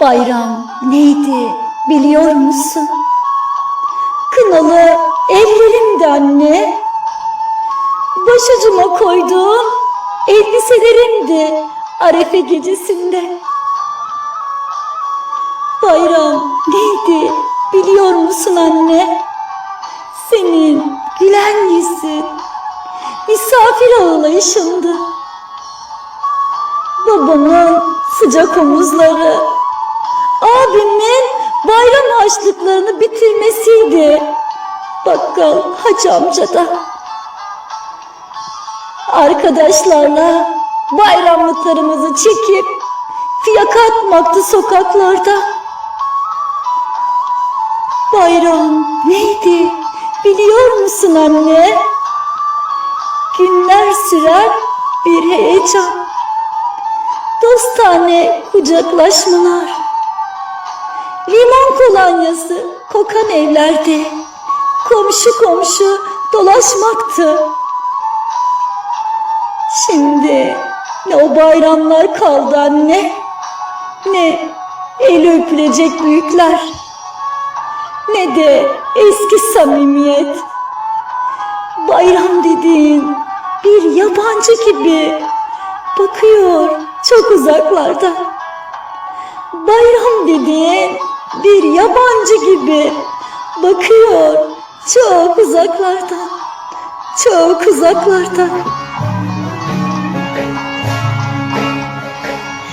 Bayram neydi biliyor musun? Kınalı ellerimdi anne. Başucuma koyduğum elbiselerimdi Arefe gecesinde. Bayram neydi biliyor musun anne? Senin gülen yüzün, misafir ağlayışındı. Babamın sıcak omuzları, abimin bayram harçlıklarını bitirmesiydi. Bakkal Hacı amca da. Arkadaşlarla bayramlıklarımızı çekip fiyaka atmaktı sokaklarda. Bayram neydi biliyor musun anne? Günler süren bir heyecan. Dostane kucaklaşmalar. Limon kolonyası kokan evlerde komşu komşu dolaşmaktı. Şimdi ne o bayramlar kaldı anne, ne el öpülecek büyükler, ne de eski samimiyet. Bayram dediğin bir yabancı gibi bakıyor çok uzaklarda. Bayram dediğin bir yabancı gibi bakıyor çok uzaklardan, çok uzaklardan.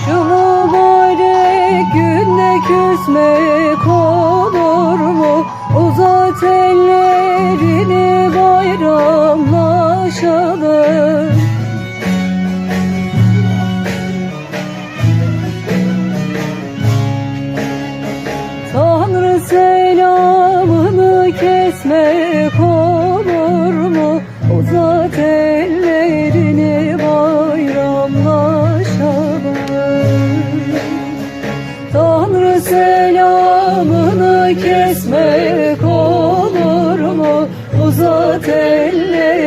Şu mübarek günde küsmek olur mu? Uzat ellerini bayramlaşalım. Selamını kesmek olur mu? Uzat ellerini bayramlaşalım. Tanrı selamını kesmek olur mu? Uzat ellerini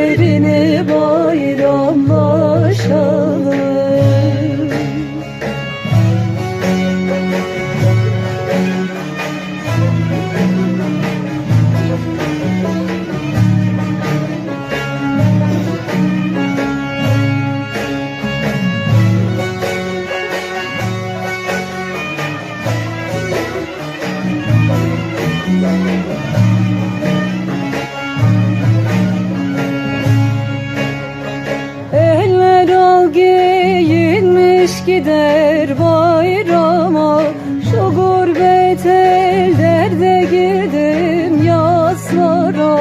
gider bayrama Şu gurbet ellerde girdim yaslara.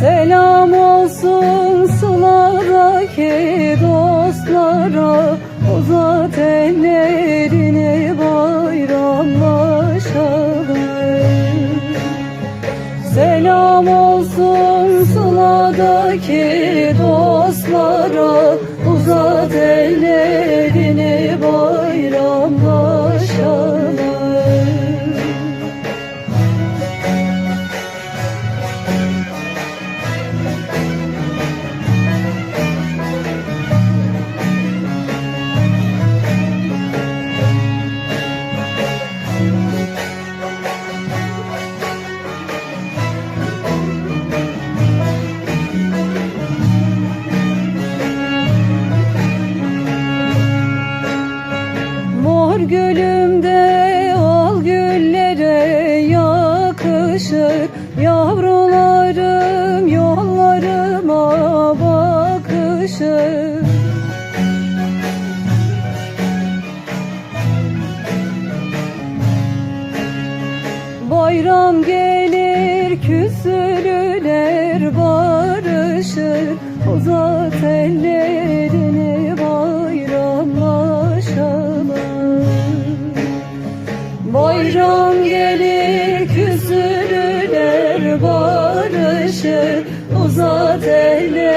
Selam olsun sıladaki dostlara. Uzat ellerini Selam olsun sıladaki dostlara gülümde al güllere yakışır. Yavrularım yollarıma bakışır. Bayram gelir küsülüler barışır. Uzat ellerini ateşe uzat eyle.